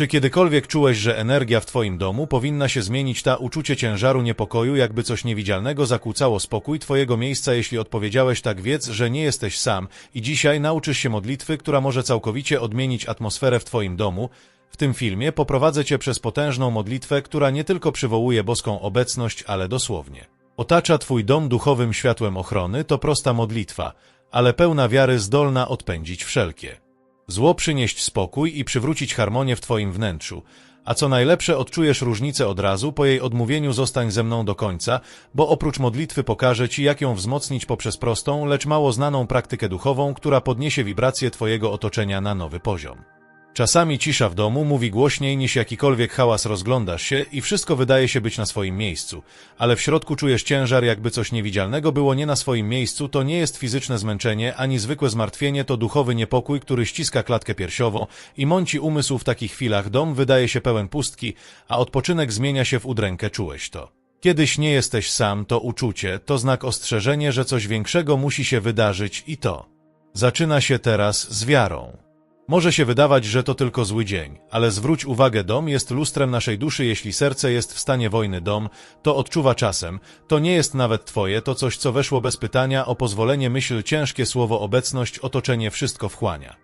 Czy kiedykolwiek czułeś, że energia w twoim domu powinna się zmienić ta uczucie ciężaru niepokoju, jakby coś niewidzialnego zakłócało spokój twojego miejsca? Jeśli odpowiedziałeś tak, wiedz, że nie jesteś sam i dzisiaj nauczysz się modlitwy, która może całkowicie odmienić atmosferę w twoim domu. W tym filmie poprowadzę cię przez potężną modlitwę, która nie tylko przywołuje boską obecność, ale dosłownie. Otacza twój dom duchowym światłem ochrony, to prosta modlitwa, ale pełna wiary zdolna odpędzić wszelkie. Zło przynieść spokój i przywrócić harmonię w Twoim wnętrzu. A co najlepsze, odczujesz różnicę od razu, po jej odmówieniu zostań ze mną do końca, bo oprócz modlitwy pokażę Ci, jak ją wzmocnić poprzez prostą, lecz mało znaną praktykę duchową, która podniesie wibracje Twojego otoczenia na nowy poziom. Czasami cisza w domu mówi głośniej niż jakikolwiek hałas rozglądasz się i wszystko wydaje się być na swoim miejscu, ale w środku czujesz ciężar, jakby coś niewidzialnego było nie na swoim miejscu, to nie jest fizyczne zmęczenie, ani zwykłe zmartwienie, to duchowy niepokój, który ściska klatkę piersiową i mąci umysł w takich chwilach. Dom wydaje się pełen pustki, a odpoczynek zmienia się w udrękę, czułeś to. Kiedyś nie jesteś sam, to uczucie, to znak ostrzeżenie, że coś większego musi się wydarzyć i to. Zaczyna się teraz z wiarą. Może się wydawać, że to tylko zły dzień, ale zwróć uwagę, dom jest lustrem naszej duszy, jeśli serce jest w stanie wojny dom, to odczuwa czasem, to nie jest nawet twoje, to coś, co weszło bez pytania, o pozwolenie myśl, ciężkie słowo, obecność, otoczenie, wszystko wchłania.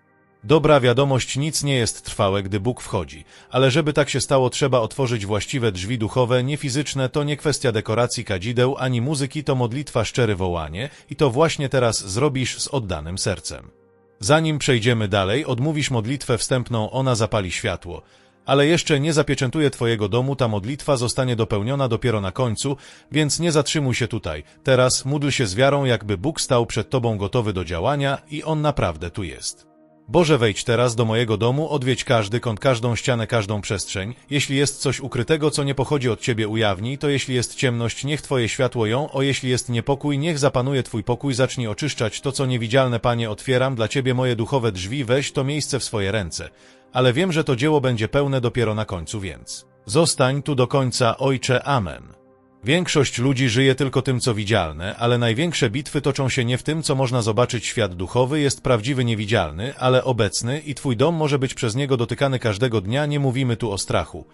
Dobra wiadomość, nic nie jest trwałe, gdy Bóg wchodzi, ale żeby tak się stało, trzeba otworzyć właściwe drzwi duchowe, nie fizyczne, to nie kwestia dekoracji kadzideł, ani muzyki, to modlitwa, szczere wołanie i to właśnie teraz zrobisz z oddanym sercem. Zanim przejdziemy dalej, odmówisz modlitwę wstępną, ona zapali światło. Ale jeszcze nie zapieczętuje Twojego domu, ta modlitwa zostanie dopełniona dopiero na końcu, więc nie zatrzymuj się tutaj. Teraz módl się z wiarą, jakby Bóg stał przed Tobą gotowy do działania i On naprawdę tu jest. Boże, wejdź teraz do mojego domu, odwiedź każdy kąt, każdą ścianę, każdą przestrzeń. Jeśli jest coś ukrytego, co nie pochodzi od Ciebie, ujawnij, to jeśli jest ciemność, niech Twoje światło ją, o jeśli jest niepokój, niech zapanuje Twój pokój, zacznij oczyszczać to, co niewidzialne, Panie, otwieram dla Ciebie moje duchowe drzwi, weź to miejsce w swoje ręce. Ale wiem, że to dzieło będzie pełne dopiero na końcu, więc zostań tu do końca, Ojcze, Amen. Większość ludzi żyje tylko tym, co widzialne, ale największe bitwy toczą się nie w tym, co można zobaczyć. Świat duchowy jest prawdziwy niewidzialny, ale obecny i twój dom może być przez niego dotykany każdego dnia. Nie mówimy tu o strachu.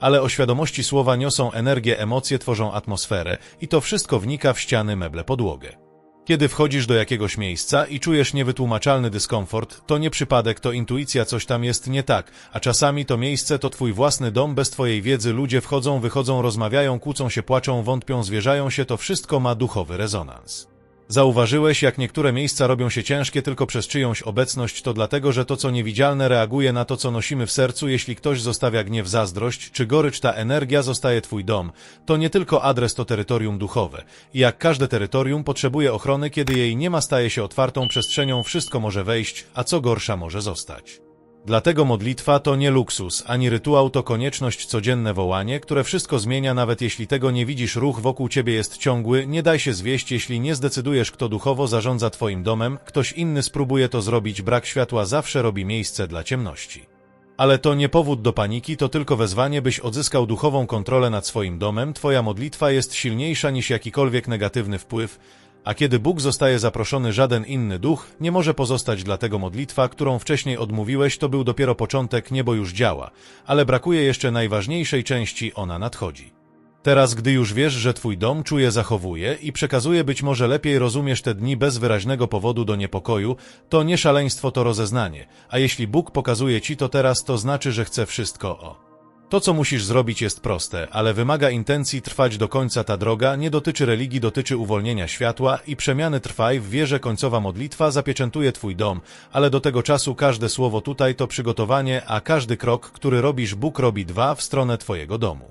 Ale o świadomości słowa niosą energię, emocje, tworzą atmosferę i to wszystko wnika w ściany, meble, podłogę. Kiedy wchodzisz do jakiegoś miejsca i czujesz niewytłumaczalny dyskomfort, to nie przypadek, to intuicja, coś tam jest nie tak, a czasami to miejsce to twój własny dom bez twojej wiedzy, ludzie wchodzą, wychodzą, rozmawiają, kłócą się, płaczą, wątpią, zwierzają się, to wszystko ma duchowy rezonans. Zauważyłeś, jak niektóre miejsca robią się ciężkie tylko przez czyjąś obecność, to dlatego, że to, co niewidzialne, reaguje na to, co nosimy w sercu. Jeśli ktoś zostawia gniew, zazdrość czy gorycz, ta energia zostaje twój dom. To nie tylko adres, to terytorium duchowe. I jak każde terytorium potrzebuje ochrony, kiedy jej nie ma, staje się otwartą przestrzenią, wszystko może wejść, a co gorsza może zostać. Dlatego modlitwa to nie luksus, ani rytuał to konieczność, codzienne wołanie, które wszystko zmienia, nawet jeśli tego nie widzisz, ruch wokół ciebie jest ciągły, nie daj się zwieść, jeśli nie zdecydujesz, kto duchowo zarządza twoim domem, ktoś inny spróbuje to zrobić, brak światła zawsze robi miejsce dla ciemności. Ale to nie powód do paniki, to tylko wezwanie, byś odzyskał duchową kontrolę nad swoim domem, twoja modlitwa jest silniejsza niż jakikolwiek negatywny wpływ, a kiedy Bóg zostaje zaproszony, żaden inny duch nie może pozostać, dlatego modlitwa, którą wcześniej odmówiłeś, to był dopiero początek, niebo już działa, ale brakuje jeszcze najważniejszej części, ona nadchodzi. Teraz, gdy już wiesz, że twój dom czuje, zachowuje i przekazuje, być może lepiej rozumiesz te dni bez wyraźnego powodu do niepokoju, to nie szaleństwo, to rozeznanie, a jeśli Bóg pokazuje ci to teraz, to znaczy, że chce wszystko o. To, co musisz zrobić, jest proste, ale wymaga intencji trwać do końca. Ta droga nie dotyczy religii, dotyczy uwolnienia światła i przemiany. Trwaj w wierze, końcowa modlitwa zapieczętuje Twój dom, ale do tego czasu każde słowo tutaj to przygotowanie, a każdy krok, który robisz, Bóg robi dwa w stronę Twojego domu.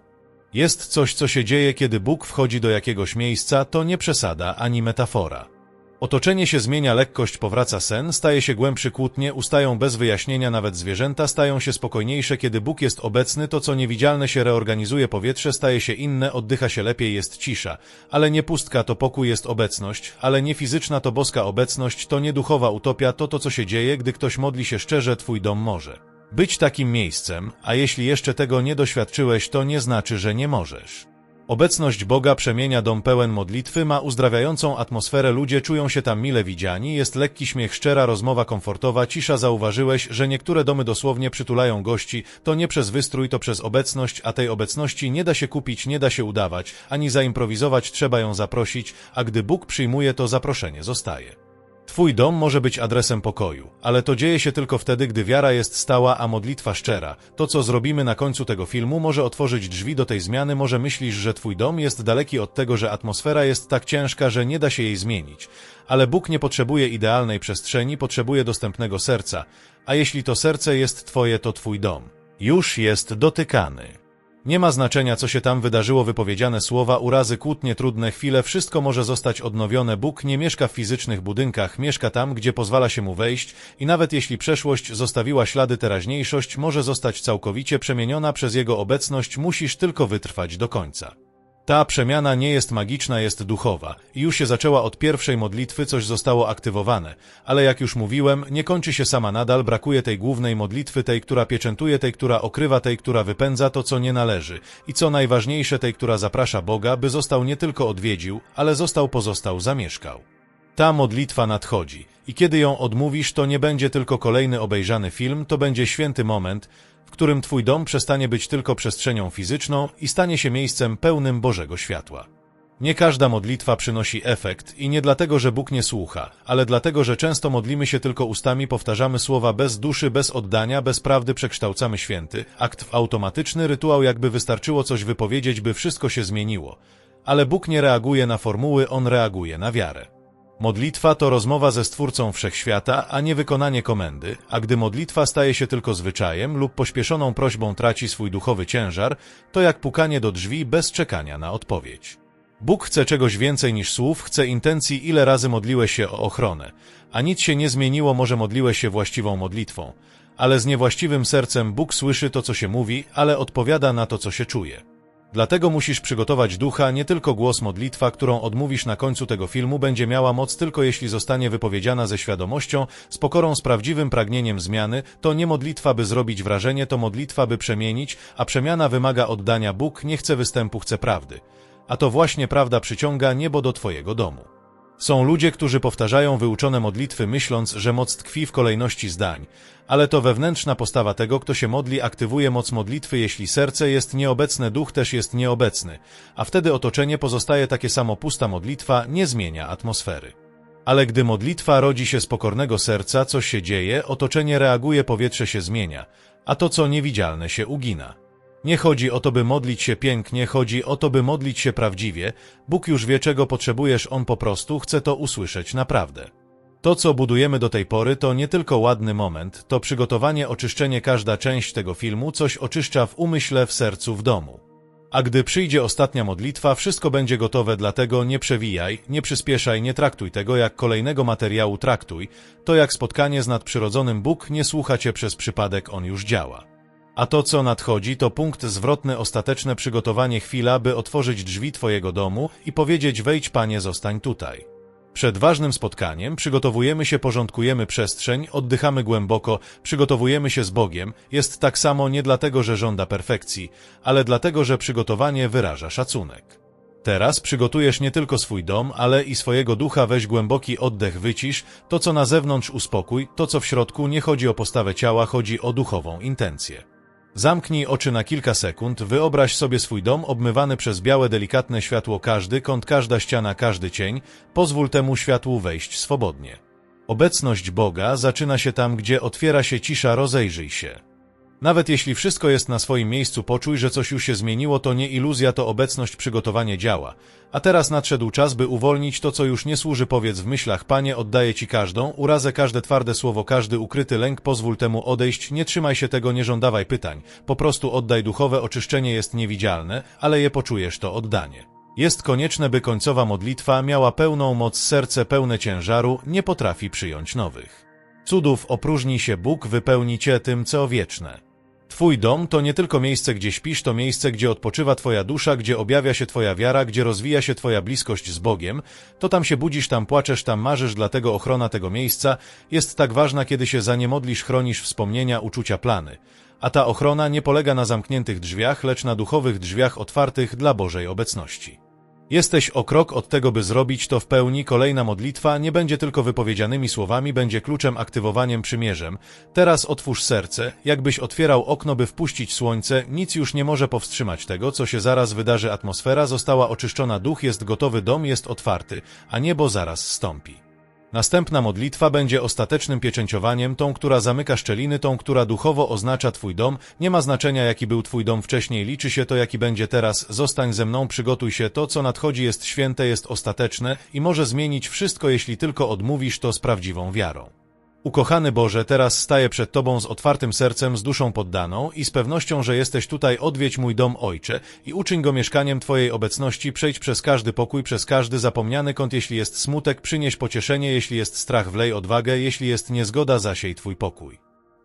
Jest coś, co się dzieje, kiedy Bóg wchodzi do jakiegoś miejsca, to nie przesada ani metafora. Otoczenie się zmienia, lekkość powraca sen, staje się głębszy kłótnie, ustają bez wyjaśnienia nawet zwierzęta, stają się spokojniejsze, kiedy Bóg jest obecny, to co niewidzialne się reorganizuje, powietrze staje się inne, oddycha się lepiej, jest cisza. Ale nie pustka to pokój jest obecność, ale nie fizyczna to boska obecność, to nie duchowa utopia, to to co się dzieje, gdy ktoś modli się szczerze, twój dom może być takim miejscem, a jeśli jeszcze tego nie doświadczyłeś, to nie znaczy, że nie możesz. Obecność Boga przemienia dom pełen modlitwy, ma uzdrawiającą atmosferę, ludzie czują się tam mile widziani, jest lekki śmiech, szczera rozmowa komfortowa, cisza. Zauważyłeś, że niektóre domy dosłownie przytulają gości, to nie przez wystrój, to przez obecność, a tej obecności nie da się kupić, nie da się udawać, ani zaimprowizować, trzeba ją zaprosić, a gdy Bóg przyjmuje, to zaproszenie zostaje. Twój dom może być adresem pokoju, ale to dzieje się tylko wtedy, gdy wiara jest stała, a modlitwa szczera. To, co zrobimy na końcu tego filmu, może otworzyć drzwi do tej zmiany, może myślisz, że twój dom jest daleki od tego, że atmosfera jest tak ciężka, że nie da się jej zmienić. Ale Bóg nie potrzebuje idealnej przestrzeni, potrzebuje dostępnego serca. A jeśli to serce jest twoje, to twój dom. Już jest dotykany. Nie ma znaczenia, co się tam wydarzyło, wypowiedziane słowa, urazy, kłótnie, trudne chwile, wszystko może zostać odnowione. Bóg nie mieszka w fizycznych budynkach, mieszka tam, gdzie pozwala się mu wejść i nawet jeśli przeszłość zostawiła ślady, teraźniejszość może zostać całkowicie przemieniona przez Jego obecność, musisz tylko wytrwać do końca. Ta przemiana nie jest magiczna, jest duchowa. Już się zaczęła od pierwszej modlitwy, coś zostało aktywowane, ale jak już mówiłem, nie kończy się sama nadal, brakuje tej głównej modlitwy, tej, która pieczętuje, tej, która okrywa, tej, która wypędza to, co nie należy. I co najważniejsze, tej, która zaprasza Boga, by został nie tylko odwiedził, ale został, pozostał, zamieszkał. Ta modlitwa nadchodzi. I kiedy ją odmówisz, to nie będzie tylko kolejny obejrzany film, to będzie święty moment, w którym Twój dom przestanie być tylko przestrzenią fizyczną i stanie się miejscem pełnym Bożego światła. Nie każda modlitwa przynosi efekt i nie dlatego, że Bóg nie słucha, ale dlatego, że często modlimy się tylko ustami, powtarzamy słowa bez duszy, bez oddania, bez prawdy, przekształcamy święty, akt w automatyczny rytuał, jakby wystarczyło coś wypowiedzieć, by wszystko się zmieniło. Ale Bóg nie reaguje na formuły, On reaguje na wiarę. Modlitwa to rozmowa ze Stwórcą Wszechświata, a nie wykonanie komendy, a gdy modlitwa staje się tylko zwyczajem lub pośpieszoną prośbą traci swój duchowy ciężar, to jak pukanie do drzwi bez czekania na odpowiedź. Bóg chce czegoś więcej niż słów, chce intencji, ile razy modliłeś się o ochronę, a nic się nie zmieniło, może modliłeś się właściwą modlitwą, ale z niewłaściwym sercem Bóg słyszy to, co się mówi, ale odpowiada na to, co się czuje. Dlatego musisz przygotować ducha, nie tylko głos modlitwa, którą odmówisz na końcu tego filmu, będzie miała moc tylko jeśli zostanie wypowiedziana ze świadomością, z pokorą, z prawdziwym pragnieniem zmiany. To nie modlitwa, by zrobić wrażenie, to modlitwa, by przemienić, a przemiana wymaga oddania. Bóg nie chce występu, chce prawdy. A to właśnie prawda przyciąga niebo do Twojego domu. Są ludzie, którzy powtarzają wyuczone modlitwy, myśląc, że moc tkwi w kolejności zdań, ale to wewnętrzna postawa tego, kto się modli, aktywuje moc modlitwy, jeśli serce jest nieobecne, duch też jest nieobecny, a wtedy otoczenie pozostaje takie samo pusta modlitwa, nie zmienia atmosfery. Ale gdy modlitwa rodzi się z pokornego serca, coś się dzieje, otoczenie reaguje, powietrze się zmienia, a to, co niewidzialne, się ugina. Nie chodzi o to, by modlić się pięknie, chodzi o to, by modlić się prawdziwie. Bóg już wie, czego potrzebujesz, On po prostu chce to usłyszeć naprawdę. To, co budujemy do tej pory, to nie tylko ładny moment, to przygotowanie, oczyszczenie każda część tego filmu coś oczyszcza w umyśle, w sercu, w domu. A gdy przyjdzie ostatnia modlitwa, wszystko będzie gotowe, dlatego nie przewijaj, nie przyspieszaj, nie traktuj tego jak kolejnego materiału traktuj, to jak spotkanie z nadprzyrodzonym Bóg nie słucha cię przez przypadek, On już działa. A to, co nadchodzi, to punkt zwrotny, ostateczne przygotowanie, chwila, by otworzyć drzwi Twojego domu i powiedzieć: Wejdź, panie, zostań tutaj. Przed ważnym spotkaniem przygotowujemy się, porządkujemy przestrzeń, oddychamy głęboko, przygotowujemy się z Bogiem. Jest tak samo nie dlatego, że żąda perfekcji, ale dlatego, że przygotowanie wyraża szacunek. Teraz przygotujesz nie tylko swój dom, ale i swojego ducha, weź głęboki oddech, wycisz, to co na zewnątrz uspokój, to co w środku nie chodzi o postawę ciała, chodzi o duchową intencję. Zamknij oczy na kilka sekund, wyobraź sobie swój dom obmywany przez białe, delikatne światło, każdy kąt, każda ściana, każdy cień. Pozwól temu światłu wejść swobodnie. Obecność Boga zaczyna się tam, gdzie otwiera się cisza, rozejrzyj się. Nawet jeśli wszystko jest na swoim miejscu, poczuj, że coś już się zmieniło, to nie iluzja, to obecność, przygotowanie działa. A teraz nadszedł czas, by uwolnić to, co już nie służy, powiedz w myślach, Panie, oddaję Ci każdą, urazę, każde twarde słowo, każdy ukryty lęk, pozwól temu odejść, nie trzymaj się tego, nie żądawaj pytań, po prostu oddaj duchowe oczyszczenie jest niewidzialne, ale je poczujesz to oddanie. Jest konieczne, by końcowa modlitwa miała pełną moc, serce pełne ciężaru, nie potrafi przyjąć nowych. Cudów opróżni się Bóg, wypełni Cię tym, co wieczne. Twój dom to nie tylko miejsce, gdzie śpisz, to miejsce, gdzie odpoczywa Twoja dusza, gdzie objawia się Twoja wiara, gdzie rozwija się Twoja bliskość z Bogiem. To tam się budzisz, tam płaczesz, tam marzysz, dlatego ochrona tego miejsca jest tak ważna, kiedy się za nie modlisz, chronisz wspomnienia, uczucia, plany. A ta ochrona nie polega na zamkniętych drzwiach, lecz na duchowych drzwiach otwartych dla Bożej obecności. Jesteś o krok od tego, by zrobić to w pełni. Kolejna modlitwa nie będzie tylko wypowiedzianymi słowami, będzie kluczem aktywowaniem przymierzem. Teraz otwórz serce, jakbyś otwierał okno, by wpuścić słońce. Nic już nie może powstrzymać tego, co się zaraz wydarzy. Atmosfera została oczyszczona, duch jest gotowy, dom jest otwarty, a niebo zaraz stąpi. Następna modlitwa będzie ostatecznym pieczęciowaniem, tą, która zamyka szczeliny, tą, która duchowo oznacza Twój dom. Nie ma znaczenia, jaki był Twój dom wcześniej, liczy się to, jaki będzie teraz. Zostań ze mną, przygotuj się, to, co nadchodzi jest święte, jest ostateczne i może zmienić wszystko, jeśli tylko odmówisz to z prawdziwą wiarą. Ukochany Boże, teraz staję przed Tobą z otwartym sercem, z duszą poddaną i z pewnością, że jesteś tutaj, odwiedź mój dom, Ojcze, i uczyń go mieszkaniem Twojej obecności, przejdź przez każdy pokój, przez każdy zapomniany kąt, jeśli jest smutek, przynieś pocieszenie, jeśli jest strach, wlej odwagę, jeśli jest niezgoda, zasiej Twój pokój.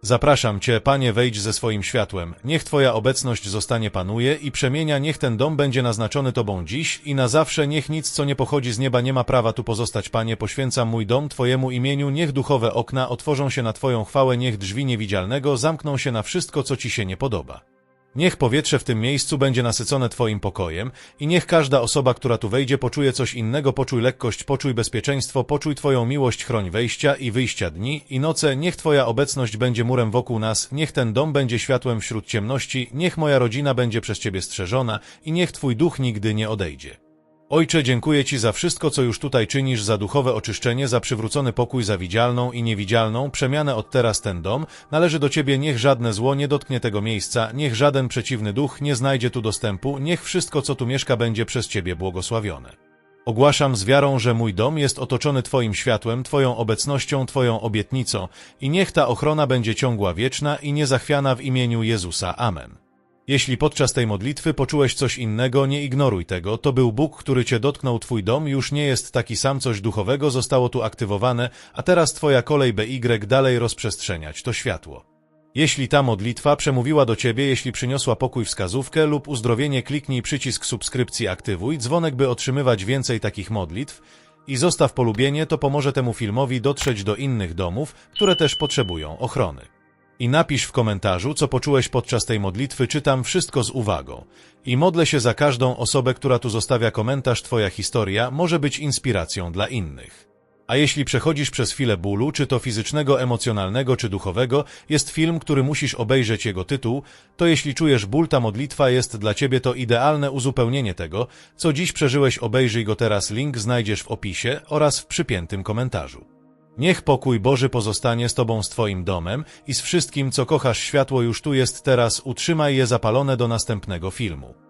Zapraszam Cię, Panie, wejdź ze swoim światłem. Niech Twoja obecność zostanie panuje i przemienia, niech ten dom będzie naznaczony Tobą dziś i na zawsze, niech nic, co nie pochodzi z nieba, nie ma prawa tu pozostać, Panie. Poświęcam mój dom Twojemu imieniu, niech duchowe okna otworzą się na Twoją chwałę, niech drzwi niewidzialnego zamkną się na wszystko, co Ci się nie podoba. Niech powietrze w tym miejscu będzie nasycone Twoim pokojem i niech każda osoba, która tu wejdzie, poczuje coś innego, poczuj lekkość, poczuj bezpieczeństwo, poczuj Twoją miłość, chroń wejścia i wyjścia dni i noce, niech Twoja obecność będzie murem wokół nas, niech ten dom będzie światłem wśród ciemności, niech moja rodzina będzie przez Ciebie strzeżona i niech Twój duch nigdy nie odejdzie. Ojcze, dziękuję Ci za wszystko, co już tutaj czynisz, za duchowe oczyszczenie, za przywrócony pokój, za widzialną i niewidzialną przemianę od teraz ten dom. Należy do Ciebie, niech żadne zło nie dotknie tego miejsca, niech żaden przeciwny duch nie znajdzie tu dostępu, niech wszystko, co tu mieszka, będzie przez Ciebie błogosławione. Ogłaszam z wiarą, że mój dom jest otoczony Twoim światłem, Twoją obecnością, Twoją obietnicą i niech ta ochrona będzie ciągła, wieczna i niezachwiana w imieniu Jezusa. Amen. Jeśli podczas tej modlitwy poczułeś coś innego, nie ignoruj tego. To był Bóg, który cię dotknął, twój dom już nie jest taki sam, coś duchowego zostało tu aktywowane, a teraz twoja kolej BY dalej rozprzestrzeniać to światło. Jeśli ta modlitwa przemówiła do ciebie, jeśli przyniosła pokój wskazówkę lub uzdrowienie, kliknij przycisk subskrypcji, aktywuj dzwonek, by otrzymywać więcej takich modlitw i zostaw polubienie, to pomoże temu filmowi dotrzeć do innych domów, które też potrzebują ochrony. I napisz w komentarzu, co poczułeś podczas tej modlitwy, czytam wszystko z uwagą. I modlę się za każdą osobę, która tu zostawia komentarz, Twoja historia może być inspiracją dla innych. A jeśli przechodzisz przez chwilę bólu, czy to fizycznego, emocjonalnego, czy duchowego, jest film, który musisz obejrzeć jego tytuł, to jeśli czujesz ból, ta modlitwa jest dla Ciebie to idealne uzupełnienie tego, co dziś przeżyłeś, obejrzyj go teraz, link znajdziesz w opisie oraz w przypiętym komentarzu. Niech pokój Boży pozostanie z Tobą, z Twoim domem i z wszystkim, co kochasz. Światło już tu jest teraz, utrzymaj je zapalone do następnego filmu.